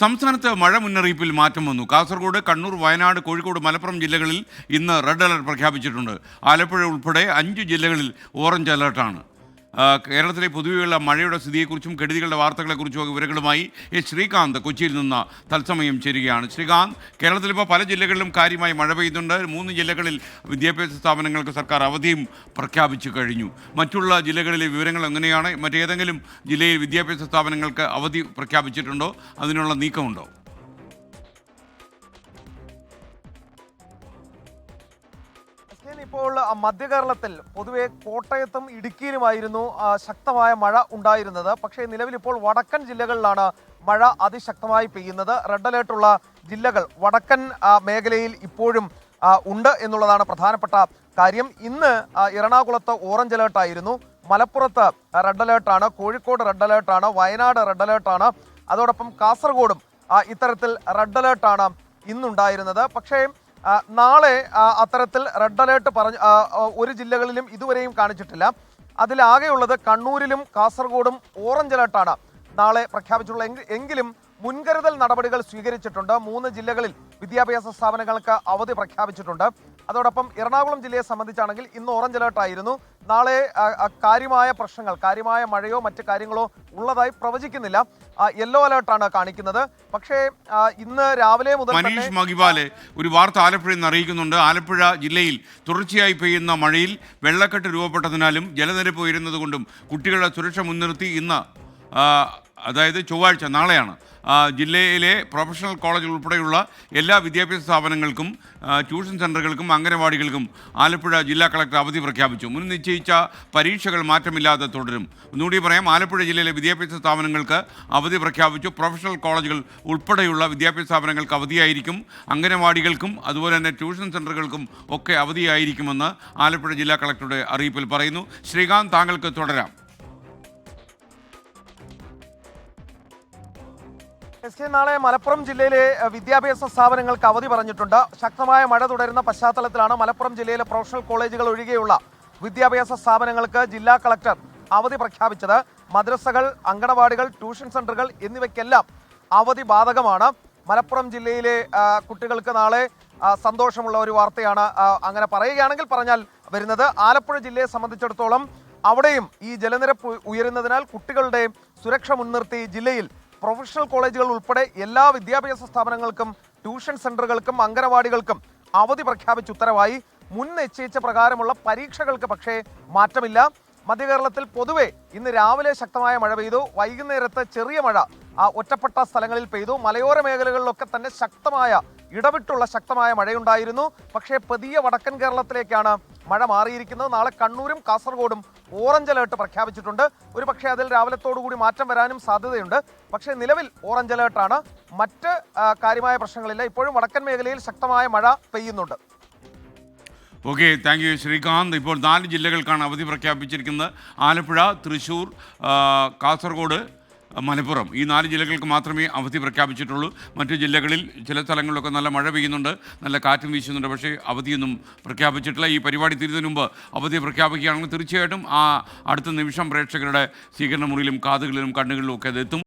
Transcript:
സംസ്ഥാനത്ത് മഴ മുന്നറിയിപ്പിൽ മാറ്റം വന്നു. കാസർഗോഡ് കണ്ണൂർ വയനാട് കോഴിക്കോട് മലപ്പുറം ജില്ലകളിൽ ഇന്ന് റെഡ് അലർട്ട് പ്രഖ്യാപിച്ചിട്ടുണ്ട്. ആലപ്പുഴ ഉൾപ്പെടെ അഞ്ച് ജില്ലകളിൽ ഓറഞ്ച് അലർട്ടാണ്. കേരളത്തിലെ പൊതുവെയുള്ള മഴയുടെ സ്ഥിതിയെക്കുറിച്ചും കെടുതികളുടെ വാർത്തകളെക്കുറിച്ചും വിവരങ്ങളുമായി എസ് ശ്രീകാന്ത് കൊച്ചിയിൽ നിന്ന് തത്സമയം ചേരുകയാണ്. ശ്രീകാന്ത് കേരളത്തിലിപ്പോൾ പല ജില്ലകളിലും കാര്യമായി മഴ പെയ്യുന്നുണ്ട്. മൂന്ന് ജില്ലകളിൽ വിദ്യാഭ്യാസ സ്ഥാപനങ്ങൾക്ക് സർക്കാർ അവധിയും പ്രഖ്യാപിച്ചു കഴിഞ്ഞു. മറ്റുള്ള ജില്ലകളിലെ വിവരങ്ങൾ എങ്ങനെയാണ്? മറ്റേതെങ്കിലും ജില്ലയിൽ വിദ്യാഭ്യാസ സ്ഥാപനങ്ങൾക്ക് അവധി പ്രഖ്യാപിച്ചിട്ടുണ്ടോ? അതിനുള്ള നീക്കമുണ്ടോ? ഇപ്പോൾ ആ, മധ്യകേരളത്തിൽ പൊതുവെ കോട്ടയത്തും ഇടുക്കിയിലുമായിരുന്നു ശക്തമായ മഴ ഉണ്ടായിരുന്നത്. പക്ഷേ നിലവിൽ ഇപ്പോൾ വടക്കൻ ജില്ലകളിലാണ് മഴ അതിശക്തമായി പെയ്യുന്നത്. റെഡ് അലേർട്ടുള്ള ജില്ലകൾ വടക്കൻ മേഖലയിൽ ഇപ്പോഴും ഉണ്ട് എന്നുള്ളതാണ് പ്രധാനപ്പെട്ട കാര്യം. ഇന്ന് എറണാകുളത്ത് ഓറഞ്ച് അലേർട്ടായിരുന്നു. മലപ്പുറത്ത് റെഡ് അലേർട്ടാണ്. കോഴിക്കോട് റെഡ് അലേർട്ടാണ്. വയനാട് റെഡ് അലേർട്ടാണ്. അതോടൊപ്പം കാസർഗോഡും ഇത്തരത്തിൽ റെഡ് അലേർട്ടാണ് ഇന്നുണ്ടായിരുന്നത്. പക്ഷേ നാളെ അത്തരത്തിൽ റെഡ് അലേർട്ട് പറഞ്ഞ ഒരു ജില്ലകളിലും ഇതുവരെയും കാണിച്ചിട്ടില്ല. അതിലാകെയുള്ളത് കണ്ണൂരിലും കാസർഗോഡും ഓറഞ്ച് അലേർട്ടാണ് നാളെ പ്രഖ്യാപിച്ചുള്ള എങ്കി- എങ്കിലും മുൻകരുതൽ നടപടികൾ സ്വീകരിച്ചിട്ടുണ്ട്. മൂന്ന് ജില്ലകളിൽ വിദ്യാഭ്യാസ സ്ഥാപനങ്ങൾക്ക് അവധി പ്രഖ്യാപിച്ചിട്ടുണ്ട്. അതോടൊപ്പം എറണാകുളം ജില്ലയെ സംബന്ധിച്ചാണെങ്കിൽ ഇന്ന് ഓറഞ്ച് അലേർട്ട് ആയിരുന്നു. നാളെ കാര്യമായ പ്രശ്നങ്ങൾ കാര്യമായ മഴയോ മറ്റ് കാര്യങ്ങളോ ഉള്ളതായി പ്രവചിക്കുന്നില്ല. യെല്ലോ അലേർട്ടാണ് കാണിക്കുന്നത്. പക്ഷേ ഇന്ന് രാവിലെ മുതൽ മനീഷ് മഹിബാലെ ഒരു വാർത്ത ആലപ്പുഴയിൽ നിന്ന് അറിയിക്കുന്നുണ്ട്. ആലപ്പുഴ ജില്ലയിൽ തുടർച്ചയായി പെയ്യുന്ന മഴയിൽ വെള്ളക്കെട്ട് രൂപപ്പെട്ടതിനാലും ജലനിരപ്പ് ഉയരുന്നതുകൊണ്ടും കുട്ടികളുടെ സുരക്ഷ മുൻനിർത്തി ഇന്ന് അതായത് ചൊവ്വാഴ്ച നാളെയാണ് ജില്ലയിലെ പ്രൊഫഷണൽ കോളേജ് ഉൾപ്പെടെയുള്ള എല്ലാ വിദ്യാഭ്യാസ സ്ഥാപനങ്ങൾക്കും ട്യൂഷൻ സെന്ററുകൾക്കും അംഗനവാടികൾക്കും ആലപ്പുഴ ജില്ലാ കളക്ടർ അവധി പ്രഖ്യാപിച്ചു. മുൻ നിശ്ചയിച്ച പരീക്ഷകൾ മാറ്റമില്ലാതെ തുടരും. ഒന്നുകൂടി പറയാം ആലപ്പുഴ ജില്ലയിലെ വിദ്യാഭ്യാസ സ്ഥാപനങ്ങൾക്ക് അവധി പ്രഖ്യാപിച്ചു. പ്രൊഫഷണൽ കോളേജുകൾ ഉൾപ്പെടെയുള്ള വിദ്യാഭ്യാസ സ്ഥാപനങ്ങൾക്ക് അവധിയായിരിക്കും. അംഗനവാടികൾക്കും അതുപോലെ തന്നെ ട്യൂഷൻ സെന്ററുകൾക്കും ഒക്കെ അവധിയായിരിക്കുമെന്ന് ആലപ്പുഴ ജില്ലാ കളക്ടറുടെ അറിയിപ്പിൽ പറയുന്നു. ശ്രീകാന്ത് താങ്കൾക്ക് തുടരാം. എസ് കെ നാളെ മലപ്പുറം ജില്ലയിലെ വിദ്യാഭ്യാസ സ്ഥാപനങ്ങൾക്ക് അവധി പറഞ്ഞിട്ടുണ്ട്. ശക്തമായ മഴ തുടരുന്ന പശ്ചാത്തലത്തിലാണ് മലപ്പുറം ജില്ലയിലെ പ്രൊഫഷണൽ കോളേജുകൾ ഒഴികെയുള്ള വിദ്യാഭ്യാസ സ്ഥാപനങ്ങൾക്ക് ജില്ലാ കളക്ടർ അവധി പ്രഖ്യാപിച്ചത്. മദ്രസകൾ അങ്കണവാടികൾ ട്യൂഷൻ സെന്ററുകൾ എന്നിവയ്ക്കെല്ലാം അവധി ബാധകമാണ്. മലപ്പുറം ജില്ലയിലെ കുട്ടികൾക്ക് നാളെ സന്തോഷമുള്ള ഒരു വാർത്തയാണ് അങ്ങനെ പറയുകയാണെങ്കിൽ പറഞ്ഞാൽ വരുന്നത്. ആലപ്പുഴ ജില്ലയെ സംബന്ധിച്ചിടത്തോളം അവിടെയും ഈ ജലനിരപ്പ് ഉയരുന്നതിനാൽ കുട്ടികളുടെ സുരക്ഷ മുൻനിർത്തി ജില്ലയിൽ പ്രൊഫഷണൽ കോളേജുകൾ ഉൾപ്പെടെ എല്ലാ വിദ്യാഭ്യാസ സ്ഥാപനങ്ങൾക്കും ട്യൂഷൻ സെന്ററുകൾക്കും അംഗനവാടികൾക്കും അവധി പ്രഖ്യാപിച്ച ഉത്തരവായി മുൻ നിശ്ചയിച്ച പ്രകാരമുള്ള പരീക്ഷകൾക്ക് പക്ഷേ മാറ്റമില്ല. മധ്യകേരളത്തിൽ പൊതുവെ ഇന്ന് രാവിലെ ശക്തമായ മഴ പെയ്തു. വൈകുന്നേരത്ത് ചെറിയ മഴ ആ ഒറ്റപ്പെട്ട സ്ഥലങ്ങളിൽ പെയ്തു. മലയോര മേഖലകളിലൊക്കെ തന്നെ ശക്തമായ ഇടവിട്ടുള്ള ശക്തമായ മഴയുണ്ടായിരുന്നു. പക്ഷേ പതിയ വടക്കൻ കേരളത്തിലേക്കാണ് മഴ മാറിയിരിക്കുന്നത് നാളെ കണ്ണൂരും കാസർഗോഡും ഓറഞ്ച് അലേർട്ട് പ്രഖ്യാപിച്ചിട്ടുണ്ട്. ഒരു പക്ഷേ അതിൽ രാവിലത്തോടുകൂടി മാറ്റം വരാനും സാധ്യതയുണ്ട്. പക്ഷേ നിലവിൽ ഓറഞ്ച് അലേർട്ടാണ് മറ്റ് കാര്യമായ പ്രശ്നങ്ങളില്ല. ഇപ്പോഴും വടക്കൻ മേഖലയിൽ ശക്തമായ മഴ പെയ്യുന്നുണ്ട്. Okay thank you Srikanth. ഇപ്പോൾ നാല് ജില്ലകൾക്കാണ് അവധി പ്രഖ്യാപിച്ചിരിക്കുന്നത്. ആലപ്പുഴ തൃശ്ശൂർ കാസർഗോഡ് മലപ്പുറം. ഈ നാല് ജില്ലകൾക്ക് മാത്രമേ അവധി പ്രഖ്യാപിച്ചിട്ടുള്ളൂ. മറ്റു ജില്ലകളിൽ ചില സ്ഥലങ്ങളിലൊക്കെ നല്ല മഴ പെയ്യുന്നുണ്ട്. നല്ല കാറ്റും വീശുന്നുണ്ട്. പക്ഷേ അവധിയൊന്നും പ്രഖ്യാപിച്ചിട്ടില്ല. ഈ പരിപാടി തീരുന്നതിന് മുമ്പ് അവധി പ്രഖ്യാപിക്കുകയാണെങ്കിൽ തീർച്ചയായിട്ടും ആ അടുത്ത നിമിഷം പ്രേക്ഷകരുടെ സ്വീകരണ മുറിയിലും കാതുകളിലും കണ്ണുകളിലും ഒക്കെ അത് എത്തും.